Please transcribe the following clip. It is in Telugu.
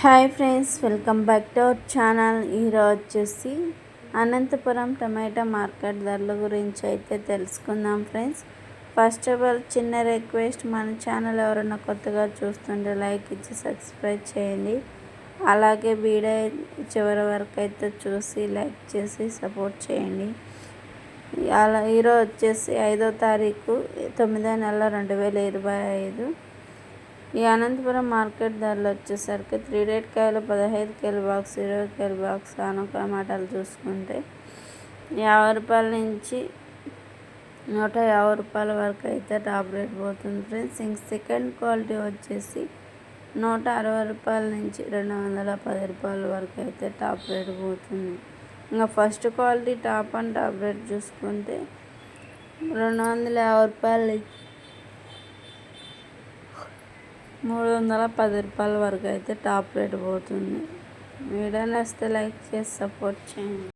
Hi friends welcome back to our channel. ఈరోజు వచ్చేసి అనంతపురం టమాటా మార్కెట్ ధరల గురించి అయితే తెలుసుకుందాం ఫ్రెండ్స్. ఫస్ట్ ఆఫ్ ఆల్ చిన్న రిక్వెస్ట్ మన ఛానల్ ఎవరైనా కొత్తగా చూస్తుంటే లైక్ ఇచ్చి సబ్స్క్రైబ్ చేయండి. అలాగే వీడియో చివరి వరకు అయితే చూసి లైక్ చేసి సపోర్ట్ చేయండి. అలా ఈరోజు వచ్చేసి ఐదో తారీఖు తొమ్మిదో నెల రెండు వేల ఇరవై ఐదు. ఈ అనంతపురం మార్కెట్ ధరలు వచ్చేసరికి త్రీ రేట్ కాయలు పదహైదు కేలు బాక్స్ ఇరవై కేలు బాక్స్ ఆనకాయ మాటలు చూసుకుంటే యాభై రూపాయల నుంచి నూట యాభై రూపాయల వరకు అయితే టాప్ రేట్ పోతుంది ఫ్రెండ్స్. ఇంక సెకండ్ క్వాలిటీ వచ్చేసి నూట అరవై రూపాయల నుంచి రెండు వందల పది రూపాయల వరకు అయితే టాప్ రేట్ పోతుంది. ఇంకా first quality top and top rate చూసుకుంటే రెండు వందల యాభై రూపాయలు మూడు వందల పది రూపాయల వరకు అయితే టాప్ రేట్ పోతుంది. వీడియోని వస్తే లైక్ చేసి సపోర్ట్ చేయండి.